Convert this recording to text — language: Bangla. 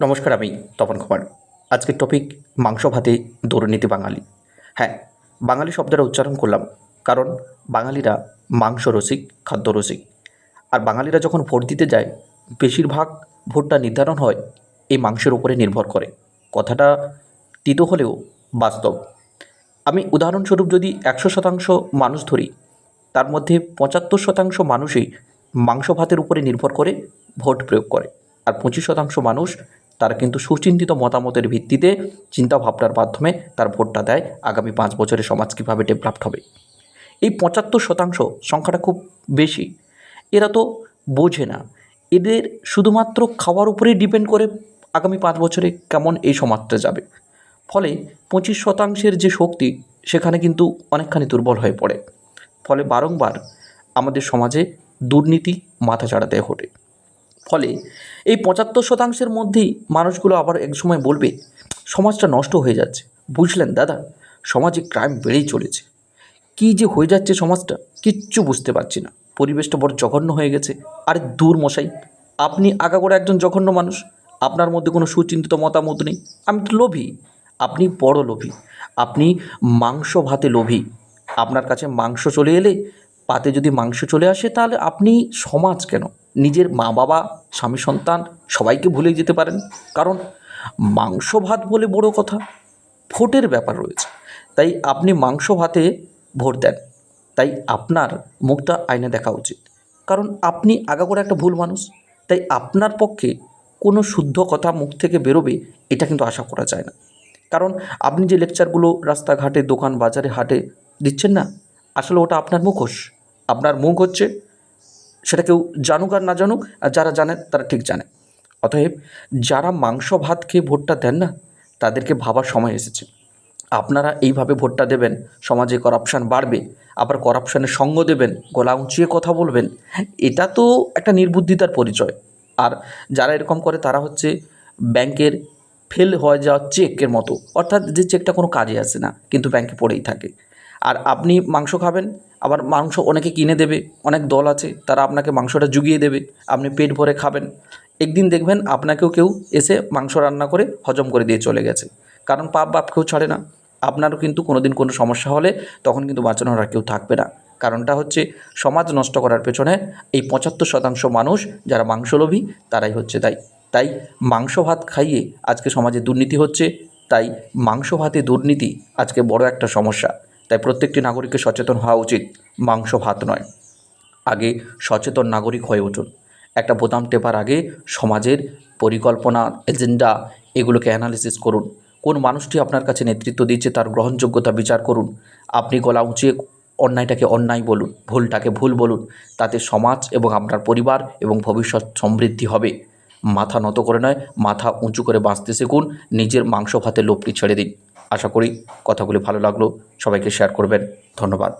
নমস্কার, আমি তপন কুমার। আজকের টপিক মাংস ভাতে দুর্নীতি বাঙালি। হ্যাঁ বাঙালি শব্দটা উচ্চারণ করলাম কারণ বাঙালিরা মাংস রসিক খাদ্য রসিক আর বাঙালিরা যখন ভোট দিতে যায়, বেশিরভাগ ভোটটা নির্ধারণ হয় এই মাংসের উপরে নির্ভর করে। কথাটা তিতো হলেও বাস্তব। আমি উদাহরণস্বরূপ যদি একশো শতাংশ মানুষ ধরি, তার মধ্যে পঁচাত্তর শতাংশ মানুষই মাংস ভাতের উপরে নির্ভর করে ভোট প্রয়োগ করে। আর পঁচিশ শতাংশ মানুষ তারা কিন্তু সুচিন্তিত মতামতের ভিত্তিতে চিন্তাভাবনার মাধ্যমে তার ভোটটা দেয় আগামী পাঁচ বছরে সমাজ কীভাবে ডেভেলপড হবে। এই পঁচাত্তর শতাংশ সংখ্যাটা খুব বেশি। এরা তো বোঝে না। এদের শুধুমাত্র খাওয়ার উপরেই ডিপেন্ড করে আগামী পাঁচ বছরে কেমন এই সমাজটা যাবে। ফলে পঁচিশ শতাংশের যে শক্তি, সেখানে কিন্তু অনেকখানি দুর্বল হয়ে পড়ে। ফলে বারংবার আমাদের সমাজে দুর্নীতি মাথা চাড়াতে ঘটে ফলে এই পঁচাত্তর শতাংশের মধ্যেই মানুষগুলো আবার এক সময় বলবে, সমাজটা নষ্ট হয়ে যাচ্ছে। বুঝলেন দাদা? সমাজে ক্রাইম বেড়েই চলেছে। কী যে হয়ে যাচ্ছে সমাজটা, কিচ্ছু বুঝতে পারছি না। পরিবেশটা বড় জঘন্য হয়ে গেছে। আরে দূর মশাই, আপনি আগাগোড়া একজন জঘন্য মানুষ, আপনার মধ্যে কোনো সুচিন্তিত মতামত নেই। আমি তো লোভী। আপনি বড় লোভী। আপনি মাংস ভাতে লোভী। আপনার কাছে মাংস চলে এলে পাতে যদি মাংস চলে আসে, তাহলে আপনি সমাজ কেন? নিজের মা বাবা, স্বামী সন্তান সবাইকে ভুলে যেতে পারেন। কারণ মাংস ভাত বলে বড় কথা, ভোটের ব্যাপার রয়েছে। তাই আপনি মাংস ভাতে ভোট দেন। তাই আপনার মুখটা আয়না দেখা উচিত। কারণ আপনি আগাগোড়া একটা ভুল মানুষ। তাই আপনার পক্ষে কোনো শুদ্ধ কথা মুখ থেকে বেরোবে, এটা কিন্তু আশা করা যায় না। কারণ আপনি যে লেকচারগুলো রাস্তাঘাটে, দোকান, বাজারে, হাটে দিচ্ছেন না আসলে ওটা আপনার মুখোশ। আপনার মুখ হচ্ছে, সেটা কেউ জানুক আর না জানুক, আর যারা জানে তারা ঠিক জানে। অতএব যারা মাংস, ভাত খেয়ে ভোটটা দেন না, তাদেরকে ভাবার সময় এসেছে। আপনারা এইভাবে ভোটটা দেবেন, সমাজে করাপশান বাড়বে, আবার করাপশানের সঙ্গ দেবেন, গলা উঁচিয়ে কথা বলবেন, এটা তো একটা নির্বুদ্ধিতার পরিচয়। আর যারা এরকম করে, তারা হচ্ছে ব্যাংকের ফেল হয়ে যাওয়া চেকের মতো। অর্থাৎ যে চেকটা কোনো কাজে আসে না, কিন্তু ব্যাংকে পড়েই থাকে। আর আপনি মাংস খাবেন, আবার মাংস অনেকে কিনে দেবে, অনেক দল আছে, তারা আপনাকে মাংসটা জুগিয়ে দেবে, আপনি পেট ভরে খাবেন। একদিন দেখবেন আপনাকেও কেউ এসে মাংস রান্না করে হজম করে দিয়ে চলে গেছে। কারণ পাপ বাপ কেউ ছাড়ে না। আপনারও কিন্তু কোনো দিন কোনো সমস্যা হলে তখন কিন্তু বাঁচানোর আর কেউ থাকবে না। কারণটা হচ্ছে সমাজ নষ্ট করার পেছনে এই পঁচাত্তর শতাংশ মানুষ যারা মাংসলোভী, তারাই হচ্ছে তাই তাই মাংস ভাত খাইয়ে আজকে সমাজে দুর্নীতি হচ্ছে, তাই মাংস ভাতে দুর্নীতি আজকে বড় একটা সমস্যা। তাই প্রত্যেকটি নাগরিককে সচেতন হওয়া উচিত, মাংস, ভাত নয়। আগে সচেতন নাগরিক হয়ে উঠুন। একটা বোতাম টেপার আগে সমাজের পরিকল্পনা, এজেন্ডা এগুলোকে অ্যানালিসিস করুন। কোন মানুষটি আপনার কাছে নেতৃত্ব দিচ্ছে তার গ্রহণযোগ্যতা বিচার করুন। আপনি গলা উঁচিয়ে অন্যায়টাকে অন্যায় বলুন, ভুলটাকে ভুল বলুন, তাতে সমাজ এবং আপনার পরিবার এবং ভবিষ্যৎ সমৃদ্ধি হবে। মাথা নত করে নয়, মাথা উঁচু করে বাঁচতে শিখুন, নিজের মাংস ভাতে লোভটি ছেড়ে দিন। আশা করি কথাগুলি ভালো লাগল। সবাইকে শেয়ার করবেন। ধন্যবাদ।